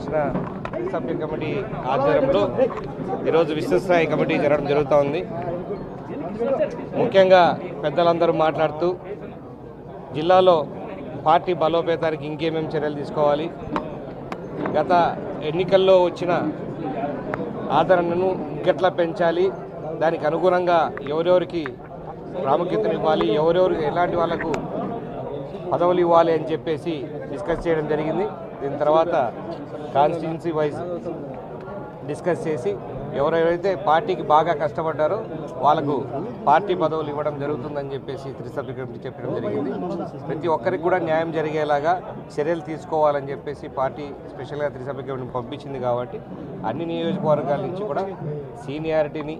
అధ్యక్షన సభ్య కమిటీ ఆధ్వర్యంలో ఈరోజు విశ్వస్థాయి కమిటీ జరగడం జరుగుతూ ఉంది. ముఖ్యంగా పెద్దలందరూ మాట్లాడుతూ జిల్లాలో పార్టీ బలోపేతానికి ఇంకేమేమి చర్యలు తీసుకోవాలి? గత ఎన్నికల్లో వచ్చిన ఆదరణను ఇంకెట్లా పెంచాలి? దానికి అనుగుణంగా ఎవరెవరికి ప్రాముఖ్యతను ఇవ్వాలి? ఎవరెవరికి ఎలాంటి వాళ్ళకు పదవులు ఇవ్వాలి అని చెప్పేసి డిస్కస్ చేయడం జరిగింది. దీని తర్వాత కాన్స్టిట్యున్సీ వైజ్ డిస్కస్ చేసి ఎవరెవరైతే పార్టీకి బాగా కష్టపడ్డారో వాళ్ళకు పార్టీ పదవులు ఇవ్వడం జరుగుతుందని చెప్పేసి త్రిసభ్య కమిటీ చెప్పడం జరిగింది. ప్రతి ఒక్కరికి కూడా న్యాయం జరిగేలాగా చర్యలు తీసుకోవాలని చెప్పేసి పార్టీ స్పెషల్గా త్రిసభ్య కమిటీని పంపించింది కాబట్టి అన్ని నియోజకవర్గాల నుంచి కూడా సీనియారిటీని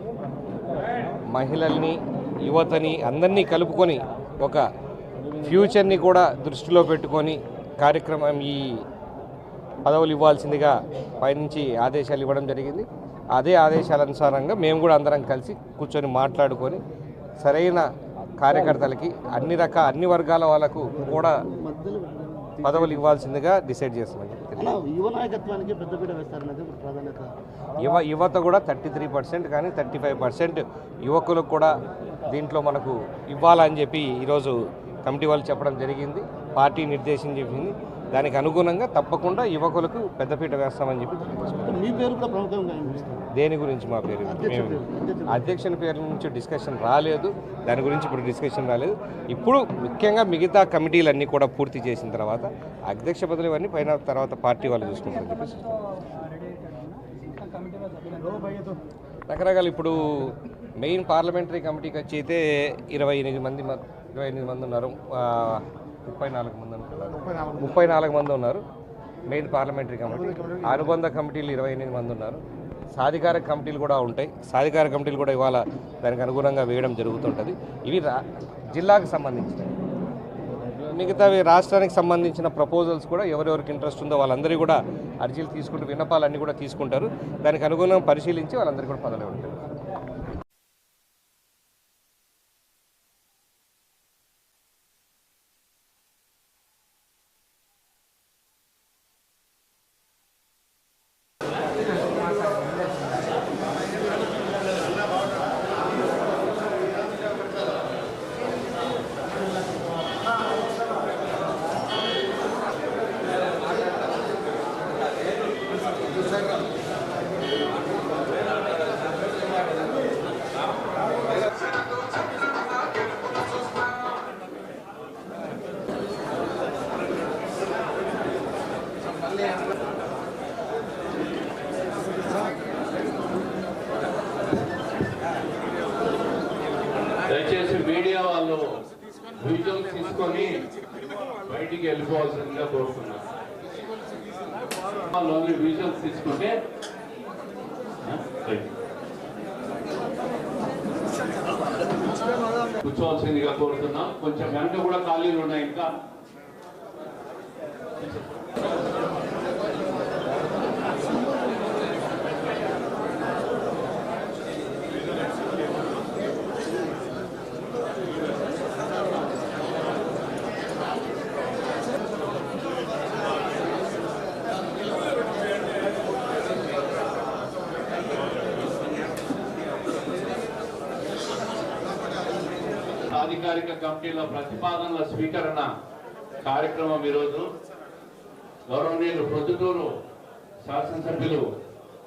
మహిళల్ని యువతని అందరినీ కలుపుకొని ఒక ఫ్యూచర్ని కూడా దృష్టిలో పెట్టుకొని కార్యక్రమం ఈ పదవులు ఇవ్వాల్సిందిగా పైనుంచి ఆదేశాలు ఇవ్వడం జరిగింది. అదే ఆదేశాల అనుసారంగా మేము కూడా అందరం కలిసి కూర్చొని మాట్లాడుకొని సరైన కార్యకర్తలకి అన్ని రకాల అన్ని వర్గాల వాళ్ళకు కూడా పదవులు ఇవ్వాల్సిందిగా డిసైడ్ ప్రాధాన్యత. యువ యువత కూడా థర్టీ త్రీ పర్సెంట్ కానీ థర్టీ ఫైవ్ పర్సెంట్ యువకులకు కూడా దీంట్లో మనకు ఇవ్వాలని చెప్పి ఈరోజు కమిటీ వాళ్ళు చెప్పడం జరిగింది. పార్టీ నిర్దేశం చెప్పింది. దానికి అనుగుణంగా తప్పకుండా యువకులకు పెద్దపీట వేస్తామని చెప్పి మీ పేరు కూడా ప్రముఖంగా వినిపిస్తుంది దేని గురించి మా పేరు? అధ్యక్షుని పేరు నుంచి డిస్కషన్ రాలేదు. దాని గురించి ఇప్పుడు డిస్కషన్ రాలేదు. ఇప్పుడు ముఖ్యంగా మిగతా కమిటీలన్నీ కూడా పూర్తి చేసిన తర్వాత అధ్యక్ష పదవులు ఇవన్నీ పైన తర్వాత పార్టీ వాళ్ళు చూసుకుంటారని చెప్పేసి రకరకాల ఇప్పుడు మెయిన్ పార్లమెంటరీ కమిటీకి వచ్చి అయితే ఇరవై ఎనిమిది మంది మ- ఇరవై ఎనిమిది మంది ఉన్నారు. ఆ, ముప్పై నాలుగు మంది అనుకున్నారు ముప్పై నాలుగు మంది. ఉన్నారు. మెయిన్ పార్లమెంటరీ కమిటీ అనుబంధ కమిటీలు ఇరవై ఎనిమిది మంది ఉన్నారు. సాధికార కమిటీలు కూడా ఉంటాయి. సాధికార కమిటీలు కూడా ఇవాళ దానికి అనుగుణంగా వేయడం జరుగుతుంటుంది. ఇవి రా జిల్లాకు సంబంధించినవి. మిగతావి రాష్ట్రానికి సంబంధించిన ప్రపోజల్స్ కూడా ఎవరెవరికి ఇంట్రెస్ట్ ఉందో వాళ్ళందరూ కూడా అర్జీలు తీసుకుంటూ విన్నపాలన్నీ కూడా తీసుకుంటారు. దానికి అనుగుణంగా పరిశీలించి వాళ్ళందరికీ కూడా పదవులు ఉంటాయి దయచేసి మీడియా వాళ్ళు విజువల్స్ తీసుకొని బయటికి వెళ్ళిపోవాల్సిందిగా కోరుతున్నాను. వాళ్ళు విజువల్స్ తీసుకుంటే కూర్చోవాల్సిందిగా కోరుతున్నాం కొంచెం వెనక కూడా ఖాళీలు ఉన్నాయి ఇంకా. అధికారిక కమిటీల ప్రతిపాదనల స్వీకరణ కార్యక్రమం ఈరోజు. గౌరవనీయులు ప్రొద్దుటూరు శాసనసభ్యులు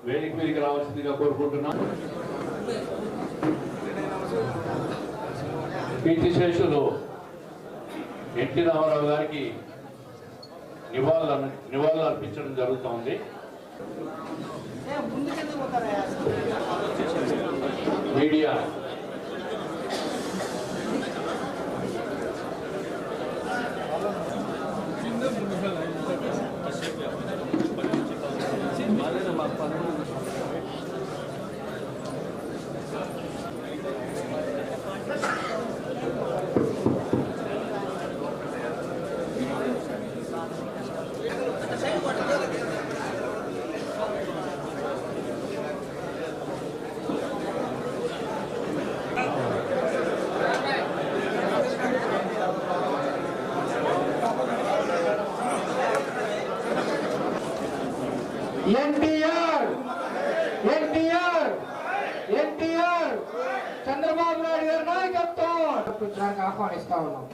వేదిక మీదకి రావాల్సిందిగా కోరుకుంటున్నాం. కీర్తిశేషులు ఎన్టీ రామారావు గారికి నివాళులు నివాళులు అర్పించడం జరుగుతోంది. Media NTR NTR NTR Chandrababu Naidu గారి నాయకత్వం కూర్చోడానికి ఆహ్వానిస్తా ఉన్నాం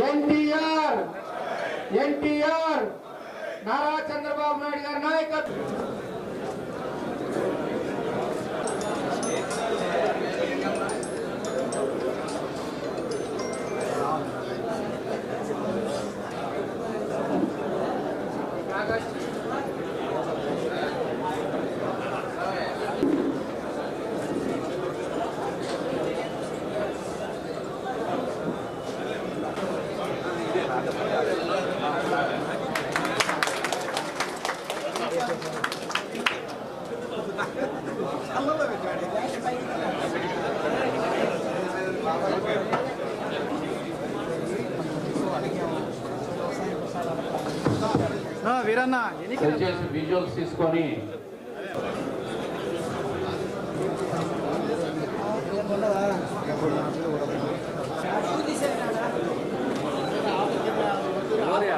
ఎన్టీఆర్! ఎన్టీఆర్! నారా చంద్రబాబు నాయుడు గారి నాయకత్వం. దయచేసి విజువల్స్ తీసుకొని. ఓకే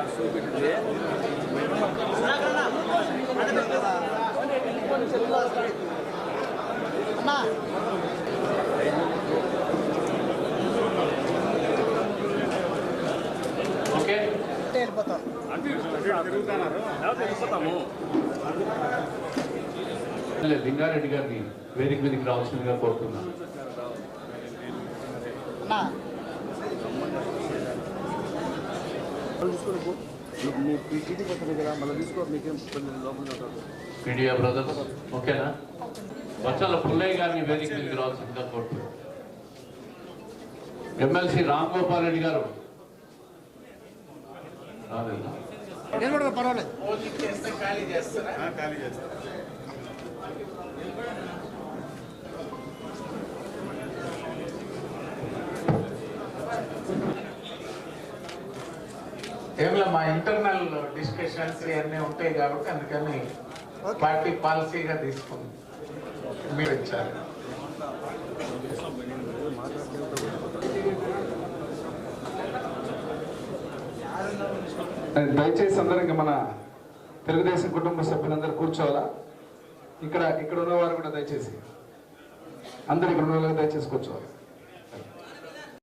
లింగారెడ్డి గారిని వేదిక మీదకి రావాల్సిందిగా కోరుతున్నాను మీడియా బ్రదర్స్ ఓకేనా? వచ్చాల పుల్లయ్య గారిని వేదిక మీదకి రావాల్సిందిగా కోరుతున్నాను ఎమ్మెల్సీ రామ్ గోపాల్ రెడ్డి గారు రాలేదా ఏమిలే మా ఇంటర్నల్ డిస్కషన్స్ ఇవన్నీ ఉంటాయి కాబట్టి అందుకని పార్టీ పాలసీగా తీసుకుంది. మీరు ఇచ్చారు దయచేసి అందరం ఇంకా మన తెలుగుదేశం కుటుంబ సభ్యులందరూ కూర్చోవాలా? ఇక్కడ ఇక్కడ ఉన్నవారు కూడా దయచేసి. అందరు ఇక్కడ ఉన్న దయచేసి కూర్చోవాలి.